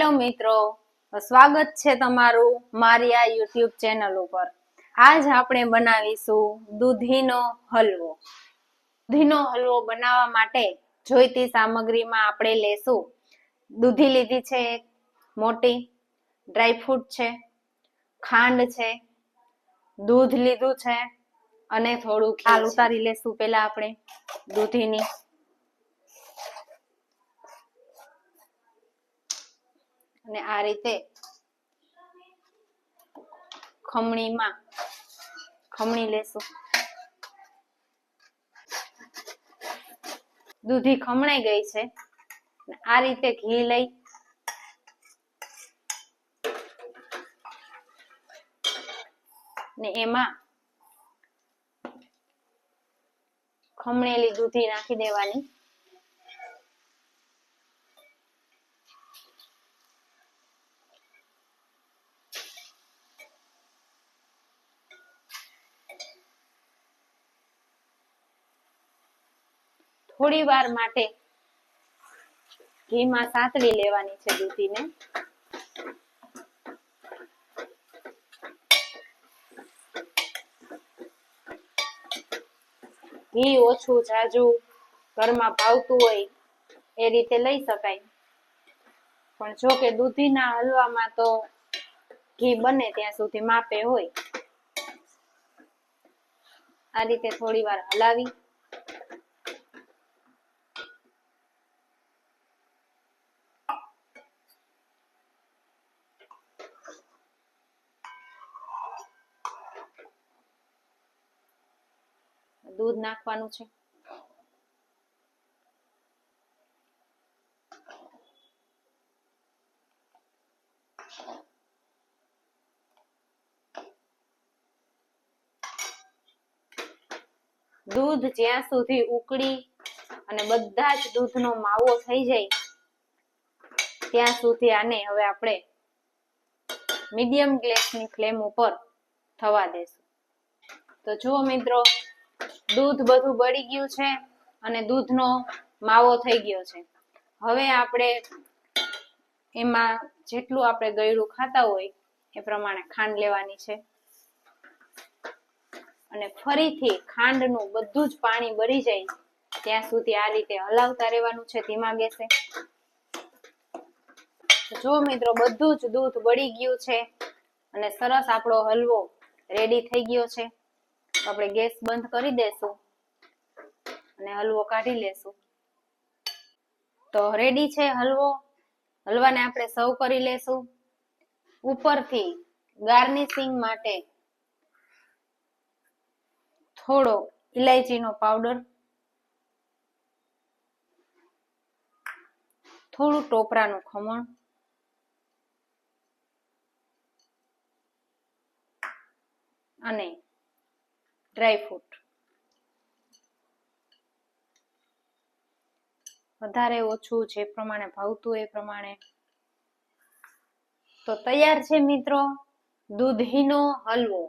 Hello મિત્રો સ્વાગત છે તમારું મારી આ યુટ્યુબ ચેનલ ઉપર. આજ આપણે બનાવીશું દૂધીનો હલવો. દૂધીનો હલવો બનાવવા માટે જોઈતી સામગ્રીમાં આપણે લેશું. દૂધી લીધી છે એક મોટી ડ્રાયફ્રૂટ છે ખાંડ છે દૂધ લીધું છે અને થોડું ખાલ ઉતારી લેશું પેલા આપણે દૂધીની. અને આ રીતે ખમણીમાં ખમણી લેશું. દૂધી ખમણાઈ ગઈ છે. આ રીતે ઘી લઈ ને એમાં ખમણેલી દૂધી નાખી દેવાની. થોડી વાર માટે ઘીમાં સાતળી લેવાની છે દૂધીને. ઘી ઓછું જાજુ ઘરમાં ભાવતું હોય એ રીતે લઈ શકાય. પણ જો કે દૂધીના હલવામાં તો ઘી બને ત્યાં સુધી માપે હોય. આ રીતે થોડી વાર હલાવી દૂધ નાખવાનું છે. દૂધ જ્યાં સુધી ઉકળી અને બધા જ દૂધનો માવો થઈ જાય, ત્યાં સુધી આને હવે આપણે મીડિયમ ગેસની ફ્લેમ ઉપર થવા દેશું. તો જુઓ મિત્રો દૂધ બધું બળી ગયું છે અને દૂધનો માવો થઈ ગયો છે. હવે આપણે એમાં જેટલું આપણે ગળ્યું ખાતા હોય એ પ્રમાણે ખાંડ લેવાની છે. અને ફરીથી ખાંડનું બધું જ પાણી બળી જાય ત્યાં સુધી આ રીતે હલાવતા રહેવાનું છે, ધીમા ગેસે. જો મિત્રો બધું જ દૂધ બળી ગયું છે અને સરસ આપણો હલવો રેડી થઈ ગયો છે. આપણે ગેસ બંધ કરી દેશું અને હલવો કાઢી લેશું. તો રેડી છે હલવો? હલવાને આપણે સર્વ કરી લેશું. ઉપરથી ગાર્નિશિંગ માટે થોડો ઇલાયચીનો પાવડર થોડું ટોપરાનું ખમણ, અને ડ્રાયફ્રૂટ વધારે ઓછું જે પ્રમાણે ભાવતું એ પ્રમાણે. તો તૈયાર છે મિત્રો દૂધીનો હલવો.